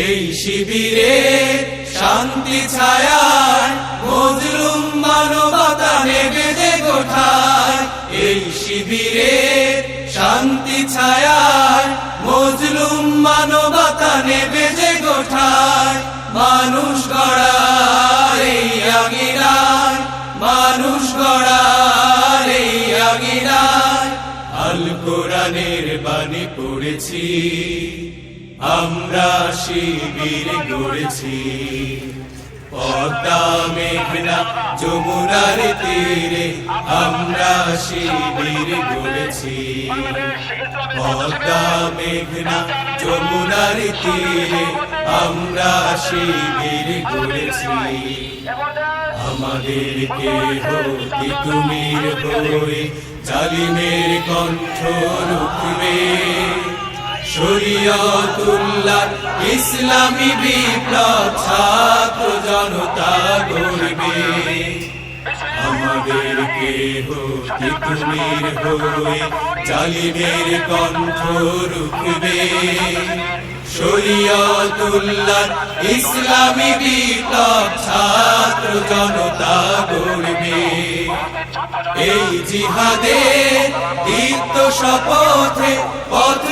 এই শিবিরে শান্তি ছায়ায় মজলুম মানবতা নেবে যে গোঠায়। এই শিবিরে শান্তি ছায়ায় মজলুম মানবতা নেবে যে গোঠায়। মানুষ গড়ার এই মানুষ গড়ার এই আল কোরআনের বাণী পড়েছি। আমরা শিবির গড়েছি। পদ্মা মেঘনা যমুনার তীরে আমরা শিবির গড়েছি। পদ্মা মেঘনা যমুনার তীরে আমরা শিবির গড়েছি। আমাদেরকে হতি তুমির হয়ে জালিমের কণ্ঠ রুখবে? শরীয়তুল্লাহ, ইসলামী বিপ্লব, ছাত্র জনতা গড়বে আমাদেরকে হতি তুমির হয়ে জালিমের কণ্ঠ রুখবে। শরীয়তুল্লাহ, ইসলামী বিপ্লব, ছাত্র জনতা গড়বে এই জিহাদে দীপ্ত শপথে পথ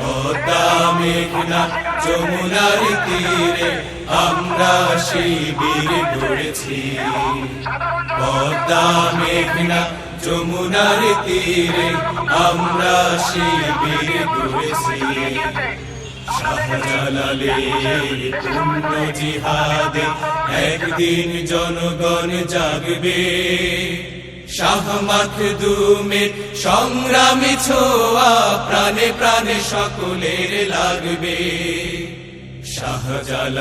পদ্মা মেঘনা যমুনার তীরে আমরা শিবির গড়েছি। পদ্মা মেঘনা যমুনার তীরে আমরা শিবির গড়েছি। শাহজালালের পূর্ণ জিহাদে একদিন জনগণ জাগবে। শাহ মাখদুমের সংগ্রামী ছোয়া প্রাণে প্রাণে সকলের লাগবে। শাহজালাল